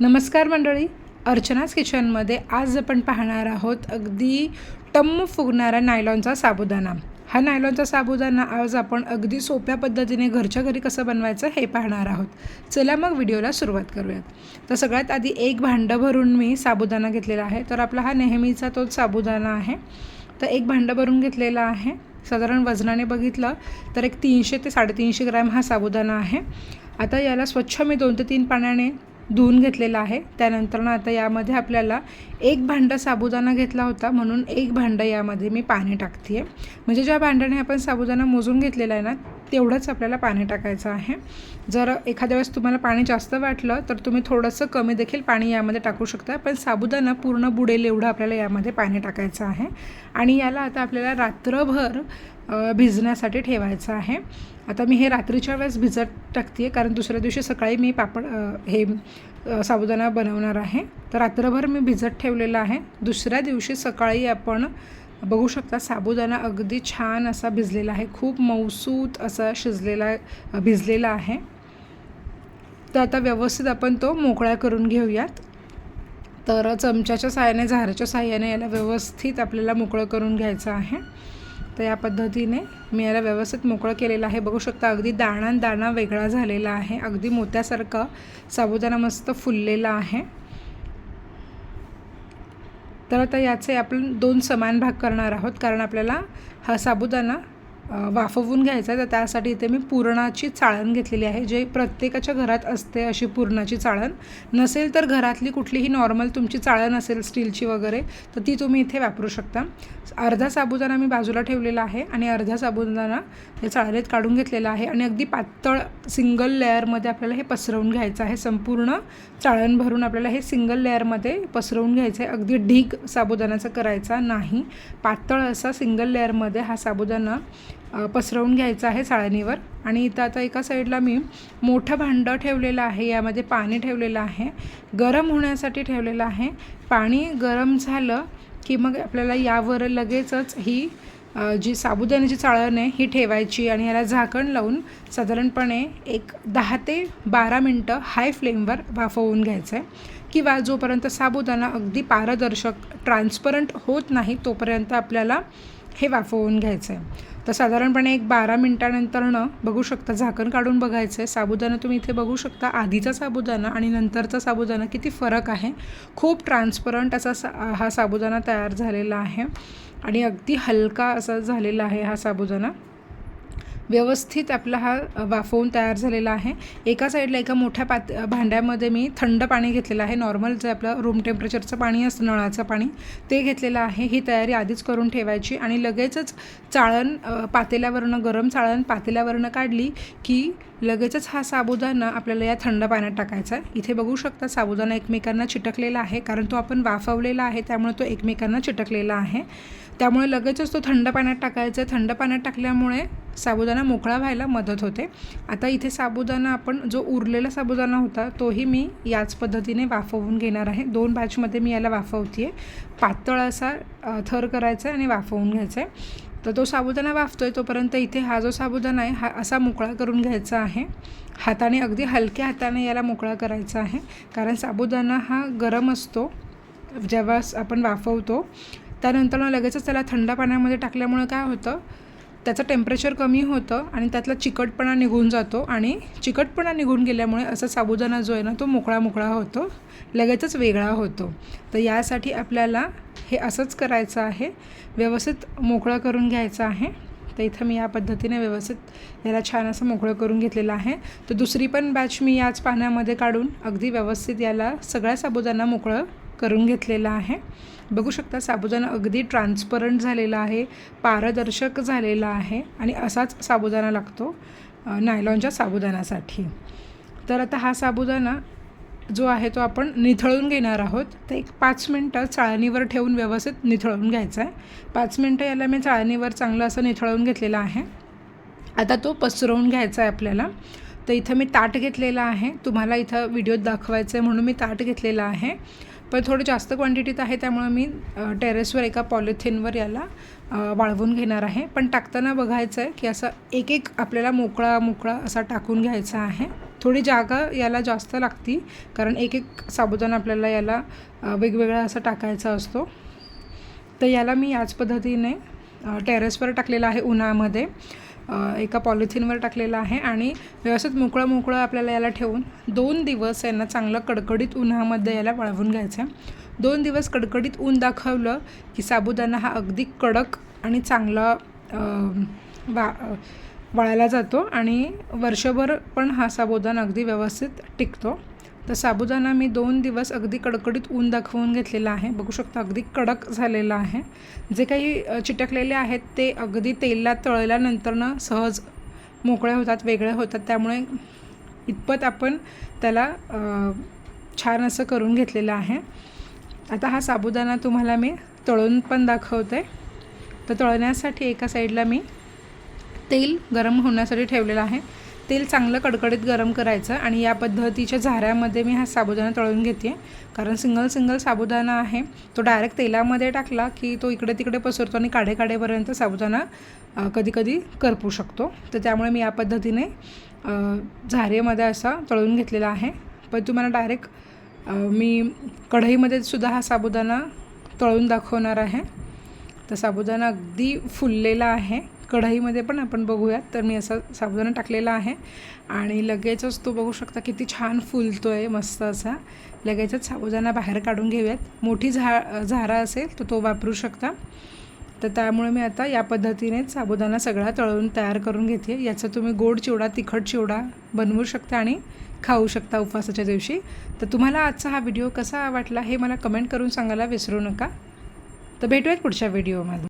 नमस्कार मंडळी. अर्चनाच किचनमध्ये आज आपण पाहणार आहोत अगदी टम्म फुगणारा नायलॉनचा साबुदाणा. हा नायलॉनचा साबुदाणा आज आपण अगदी सोप्या पद्धतीने घरच्या घरी कसं बनवायचं हे पाहणार आहोत. चला मग व्हिडिओला सुरुवात करूयात. तर सगळ्यात आधी एक भांडं भरून मी साबुदाणा घेतलेला आहे. तर आपला हा नेहमीचा तोच साबुदाणा आहे. तर एक भांडं भरून घेतलेला आहे. साधारण वजनाने बघितलं तर एक तीनशे ते साडेतीनशे ग्रॅम हा साबुदाणा आहे. आता याला स्वच्छ मी दोन ते तीन पाण्याने धुवून घेतलेला आहे. त्यानंतर ना आता यामध्ये आपल्याला एक भांडं साबुदाणा घेतला होता. म्हणून एक भांडं यामध्ये मी पाणी टाकते आहे म्हणजे ज्या भांड्याने आपण साबुदाणा मोजून घेतलेला आहे ना तेवढंच आपल्याला पाणी टाकायचं आहे. जर एखाद्या वेळेस तुम्हाला पाणी जास्त वाटलं तर तुम्ही थोडंसं कमी देखील पाणी यामध्ये टाकू शकता. पण साबुदाणा पूर्ण बुडेल एवढं आपल्याला यामध्ये पाणी टाकायचं आहे. आणि याला आता आपल्याला रात्रभर भिजण्यासाठी ठेवायचं आहे. आता मी हे रात्रीच्या वेळेस भिजत टाकते आहे कारण दुसऱ्या दिवशी सकाळी मी पापड हे साबुदाणा बनवणार आहे. तर रात्रभर मी भिजत ठेवलेलं आहे. दुसऱ्या दिवशी सकाळी आपण बघू शकता साबुदाणा अगदी छान असा भिजलेला आहे. खूप मौसूत असा शिजलेला भिजलेला आहे. तर आता व्यवस्थित आपण तो मोकळा करून घेऊयात. तर चमच्याच्या साहाय्याने झाराच्या साहाय्याने याला व्यवस्थित आपल्याला मोकळं करून घ्यायचं आहे. तर या पद्धतीने मी याला व्यवस्थित मोकळं केलेलं आहे. बघू शकता अगदी दाणा दाणा वेगळा झालेला आहे. अगदी मोत्यासारखं साबुदाणा मस्त फुललेला आहे. तर आता याचे आपण दोन समान भाग करणार आहोत कारण आपल्याला हा साबुदाणा वाफवून घ्यायचा आहे तर त्यासाठी इथे मी पुरणाची चाळण घेतलेली आहे जे प्रत्येकाच्या घरात असते अशी पुरणाची चाळण. नसेल तर घरातली कुठलीही नॉर्मल तुमची चाळण असेल स्टीलची वगैरे तर ती तुम्ही इथे वापरू शकता. अर्धा साबुदाणा मी बाजूला ठेवलेला आहे आणि अर्धा साबुदाणा हे चाळणीत काढून घेतलेला आहे आणि अगदी पातळ सिंगल लेअरमध्ये आपल्याला हे पसरवून घ्यायचं आहे. संपूर्ण चाळण भरून आपल्याला हे सिंगल लेअरमध्ये पसरवून घ्यायचं आहे. अगदी ढीग साबुदाण्याचा करायचा नाही. पातळ असा सिंगल लेअरमध्ये हा साबुदाणा पसरवून घ्यायचं आहे चाळणीवर आणि इथं आता एका साईडला मी मोठं भांडं ठेवलेलं आहे. यामध्ये पाणी ठेवलेलं आहे. गरम होण्यासाठी ठेवलेलं आहे. पाणी गरम झालं की मग आपल्याला यावर लगेचच ही जी साबुदाण्याची चाळण आहे ही ठेवायची आणि याला झाकण लावून साधारणपणे एक दहा ते बारा मिनटं हाय फ्लेमवर वाफवून घ्यायचं आहे किंवा जोपर्यंत साबुदाणा अगदी पारदर्शक ट्रान्सपरंट होत नाही तोपर्यंत आपल्याला हे वाफवून घ्यायचं आहे तर साधारणपणे एक बारा मिनटानंतरनं बघू शकता झाकण काढून बघायचं आहे साबुदाणा तुम्ही इथे बघू शकता आधीचा साबुदाणा आणि नंतरचा साबुदाणा किती फरक आहे. खूप ट्रान्सपरंट असा सा हा साबुदाणा तयार झालेला आहे. आणि अगदी हलका असा झालेला आहे हा साबुदाणा. व्यवस्थित आपला हा वाफवून तयार झालेला आहे. एका साईडला एका मोठ्या पात भांड्यामध्ये मी थंड पाणी घेतलेलं आहे. नॉर्मल जे आपलं रूम टेम्परेचरचं पाणी असतं नळाचं पाणी ते घेतलेलं आहे. ही तयारी आधीच करून ठेवायची आणि लगेचच चाळण पातेल्यावरनं गरम चाळण पातेल्यावरनं काढली की लगेचच हा साबुदाणा आपल्याला या थंड पाण्यात टाकायचा आहे. इथे बघू शकता साबुदाणा एकमेकांना चिटकलेला आहे. कारण तो आपण वाफवलेला आहे त्यामुळे तो एकमेकांना चिटकलेला आहे. त्यामुळे लगेचच तो थंड पाण्यात टाकायचा आहे. थंड पाण्यात टाकल्यामुळे साबुदाणा मोकळा व्हायला मदत होते. आता इथे साबुदाणा आपण जो उरलेला साबुदाणा होता तोही मी याच पद्धतीने वाफवून घेणार आहे. दोन बॅचमध्ये मी याला वाफवते आहे पातळ असा थर करायचा आहे आणि वाफवून घ्यायचा आहे तर तो साबुदाणा वाफतो आहे तोपर्यंत इथे हा जो साबुदाणा आहे हा असा मोकळा करून घ्यायचा आहे. हाताने अगदी हलक्या हाताने याला मोकळा करायचा आहे. कारण साबुदाणा हा गरम असतो जेव्हा आपण वाफवतो. त्यानंतर लगेचच त्याला थंड पाण्यामध्ये टाकल्यामुळे काय होतं? त्याचं टेम्परेचर कमी होतं आणि त्यातला चिकटपणा निघून जातो आणि चिकटपणा निघून गेल्यामुळे असा साबुदाणा जो आहे ना तो मोकळा मोकळा होतो लगेचच वेगळा होतो. तर यासाठी आपल्याला हे असंच करायचं आहे. व्यवस्थित मोकळं करून घ्यायचं आहे. तर इथं मी या पद्धतीने व्यवस्थित याला छान असं मोकळं करून घेतलेलं आहे. तर दुसरी पण बॅच मी याच पाण्यामध्ये काढून अगदी व्यवस्थित याला सगळ्या साबुदाणा मोकळं करून घेतलेलं आहे. बघू शकता साबुदाणा अगदी ट्रान्सपरंट झालेला आहे पारदर्शक झालेला आहे आणि असाच साबुदाणा लागतो नायलॉनच्या साबुदाण्यासाठी. तर आता हा साबुदाणा जो आहे तो आपण निथळून घेणार आहोत. तर एक पाच मिनटं चाळणीवर ठेवून व्यवस्थित निथळून घ्यायचा आहे. पाच मिनटं याला मी चाळणीवर चांगलं असं निथळून घेतलेलं आहे. आता तो पसरवून घ्यायचा आहे आपल्याला. तर इथं मी ताट घेतलेला आहे. तुम्हाला इथं व्हिडिओत दाखवायचं आहे म्हणून मी ताट घेतलेलं आहे. पण थोडं जास्त क्वांटिटीत आहे त्यामुळे मी टेरेसवर एका पॉलिथिनवर याला वाळवून घेणार आहे. पण टाकताना बघायचं आहे की असं एक एक आपल्याला मोकळा मोकळा असा टाकून घ्यायचा आहे. थोडी जागा याला जास्त लागती कारण एक एक साबुदाणा आपल्याला याला वेगवेगळा असा टाकायचा असतो. तर याला मी याच पद्धतीने टेरेसवर टाकलेला आहे उन्हामध्ये. एका पॉलिथिनवर टाकलेलं आहे आणि व्यवस्थित मोकळं मोकळं आपल्याला याला ठेवून दोन दिवस यांना चांगलं कडकडीत उन्हामध्ये याला वाळवून घ्यायचं आहे. दोन दिवस कडकडीत ऊन दाखवलं की साबुदाणा हा अगदी कडक आणि चांगला वा वाळायला जातो आणि वर्षभर पण हा साबुदाणा अगदी व्यवस्थित टिकतो. तर साबुदाणा मी दोन दिवस अगदी कडकडीत ऊन दाखवून घेतलेला आहे. बघू शकता अगदी कडक झालेला आहे. जे काही चिटकलेले आहेत ते अगदी तेलात तळल्यानंतरनं सहज मोकळे होतात वेगळे होतात. त्यामुळे इतपत आपण त्याला छान असं करून घेतलेलं आहे. आता हा साबुदाणा तुम्हाला मी तळून पण दाखवते. तर तळण्यासाठी एका साईडला मी तेल गरम होण्यासाठी ठेवलेलं आहे. तेल चांगलं कडकडीत गरम करायचं आणि या पद्धतीच्या झाऱ्यामध्ये मी हा साबुदाणा तळून घेते. कारण सिंगल सिंगल साबुदाणा आहे. तो डायरेक्ट तेलामध्ये टाकला की तो इकडे तिकडे पसरतो आणि काढे काढेपर्यंत साबुदाणा कधी कधी करपू शकतो. तर त्यामुळे मी या पद्धतीने झारेमध्ये असा तळून घेतलेला आहे. पण तुम्हाला डायरेक्ट मी कढईमध्ये सुद्धा हा साबुदाणा तळून दाखवणार आहे. तर साबुदाणा अगदी फुललेला आहे. कढईमध्ये पण आपण बघूयात. तर मी असा साबुदाणा टाकलेला आहे. आणि लगेचच तो बघू शकता किती छान फुलतो आहे मस्त असा. लगेचच साबुदाणा बाहेर काढून घेऊयात. मोठी झा झारा असेल तर तो वापरू शकता. तर त्यामुळे मी आता या पद्धतीनेच साबुदाणा सगळा तळून तयार करून घेते. याचा तुम्ही गोड चिवडा तिखट चिवडा बनवू शकता आणि खाऊ शकता उपवासाच्या दिवशी. तर तुम्हाला आजचा हा व्हिडिओ कसा वाटला हे मला कमेंट करून सांगायला विसरू नका. तर भेटूयात पुढच्या व्हिडिओमध्ये